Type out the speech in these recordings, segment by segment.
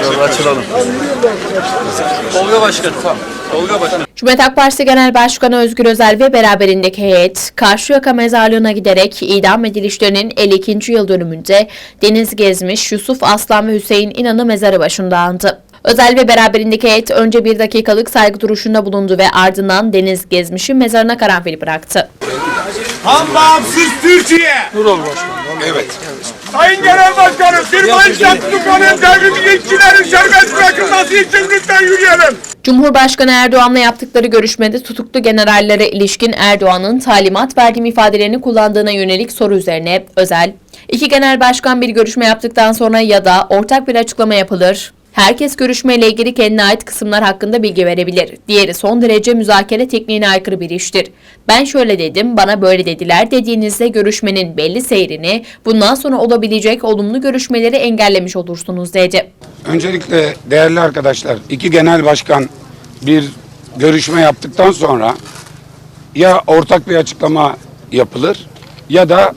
Yolu açılalım. Tolga Başkan. Tolga Başkan. Cumhuriyet Halk Partisi Genel Başkanı Özgür Özel ve beraberindeki heyet Karşıyaka Mezarlığı'na giderek idam edilişlerinin 52. yıl dönümünde Deniz Gezmiş, Yusuf Aslan ve Hüseyin İnan'ı mezarı başında andı. Özel ve beraberindeki heyet önce bir dakikalık saygı duruşunda bulundu ve ardından Deniz Gezmiş'in mezarına karanfil bıraktı. Tam bağımsız Türkiye. Evet. Sayın Genel Başkanım, bir Mayıs'ta tutuklanan devrim ilkçilerin serbest bırakılması için lütfen yürüyelim. Cumhurbaşkanı Erdoğan'la yaptıkları görüşmede tutuklu generallere ilişkin Erdoğan'ın talimat verdiğim ifadelerini kullandığına yönelik soru üzerine özel, iki genel başkan bir görüşme yaptıktan sonra ya da ortak bir açıklama yapılır, herkes görüşmeyle ilgili kendine ait kısımlar hakkında bilgi verebilir. Diğeri son derece müzakere tekniğine aykırı bir iştir. Ben şöyle dedim, bana böyle dediler dediğinizde görüşmenin belli seyrini, bundan sonra olabilecek olumlu görüşmeleri engellemiş olursunuz dedi. Öncelikle değerli arkadaşlar, iki genel başkan bir görüşme yaptıktan sonra ya ortak bir açıklama yapılır ya da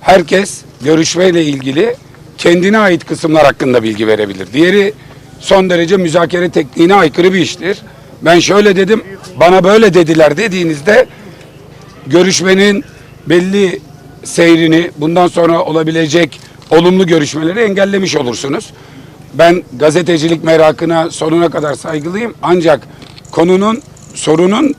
herkes görüşmeyle ilgili kendine ait kısımlar hakkında bilgi verebilir. Diğeri son derece müzakere tekniğine aykırı bir iştir. Ben şöyle dedim, bana böyle dediler dediğinizde görüşmenin belli seyrini bundan sonra olabilecek olumlu görüşmeleri engellemiş olursunuz. Ben gazetecilik merakına sonuna kadar saygılıyım ancak konunun sorunun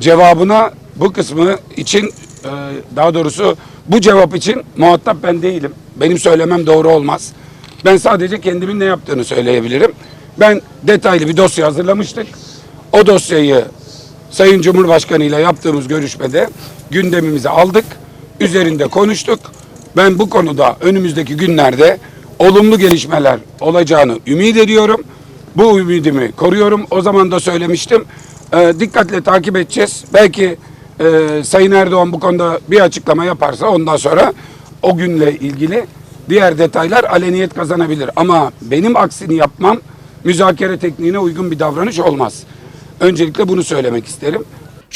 cevabına bu kısmı için e, daha doğrusu bu cevap için muhatap ben değilim. Benim söylemem doğru olmaz. Ben sadece kendimin ne yaptığını söyleyebilirim. Ben detaylı bir dosya hazırlamıştık. O dosyayı Sayın Cumhurbaşkanı ile yaptığımız görüşmede gündemimize aldık. Üzerinde konuştuk. Ben bu konuda önümüzdeki günlerde olumlu gelişmeler olacağını ümit ediyorum. Bu ümidimi koruyorum. O zaman da söylemiştim. Ee, dikkatle takip edeceğiz. Belki e, Sayın Erdoğan bu konuda bir açıklama yaparsa ondan sonra o günle ilgili diğer detaylar aleniyet kazanabilir. Ama benim aksini yapmam müzakere tekniğine uygun bir davranış olmaz. Öncelikle bunu söylemek isterim.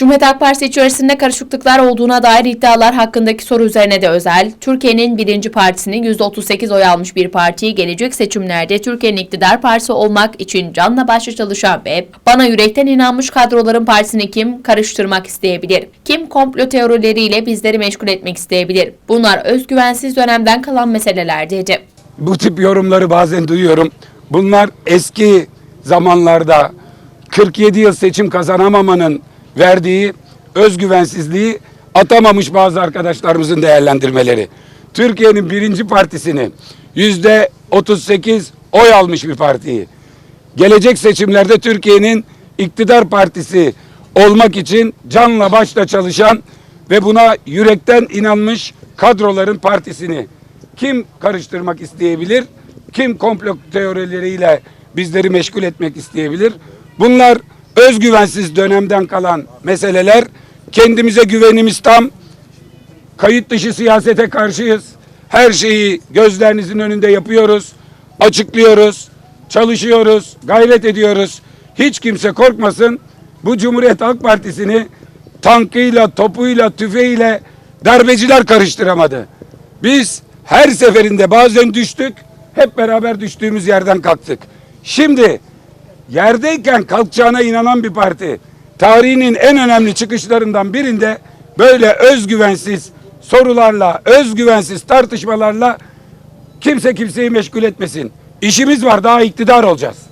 Cumhuriyet Halk Partisi içerisinde karışıklıklar olduğuna dair iddialar hakkındaki soru üzerine de özel, Türkiye'nin birinci partisinin %38 oy almış bir partiyi gelecek seçimlerde Türkiye'nin iktidar partisi olmak için canla başla çalışan ve bana yürekten inanmış kadroların partisini kim karıştırmak isteyebilir? Kim komplo teorileriyle bizleri meşgul etmek isteyebilir? Bunlar özgüvensiz dönemden kalan meseleler dedi. bu tip yorumları bazen duyuyorum. Bunlar eski zamanlarda 47 yıl seçim kazanamamanın verdiği özgüvensizliği atamamış bazı arkadaşlarımızın değerlendirmeleri. Türkiye'nin birinci partisini yüzde 38 oy almış bir partiyi. Gelecek seçimlerde Türkiye'nin iktidar partisi olmak için canla başla çalışan ve buna yürekten inanmış kadroların partisini kim karıştırmak isteyebilir? Kim komplo teorileriyle bizleri meşgul etmek isteyebilir? Bunlar özgüvensiz dönemden kalan meseleler. Kendimize güvenimiz tam. Kayıt dışı siyasete karşıyız. Her şeyi gözlerinizin önünde yapıyoruz. Açıklıyoruz. Çalışıyoruz. Gayret ediyoruz. Hiç kimse korkmasın. Bu Cumhuriyet Halk Partisi'ni tankıyla, topuyla, tüfeğiyle darbeciler karıştıramadı. Biz her seferinde bazen düştük, hep beraber düştüğümüz yerden kalktık. Şimdi yerdeyken kalkacağına inanan bir parti, tarihinin en önemli çıkışlarından birinde böyle özgüvensiz sorularla, özgüvensiz tartışmalarla kimse kimseyi meşgul etmesin. İşimiz var, daha iktidar olacağız.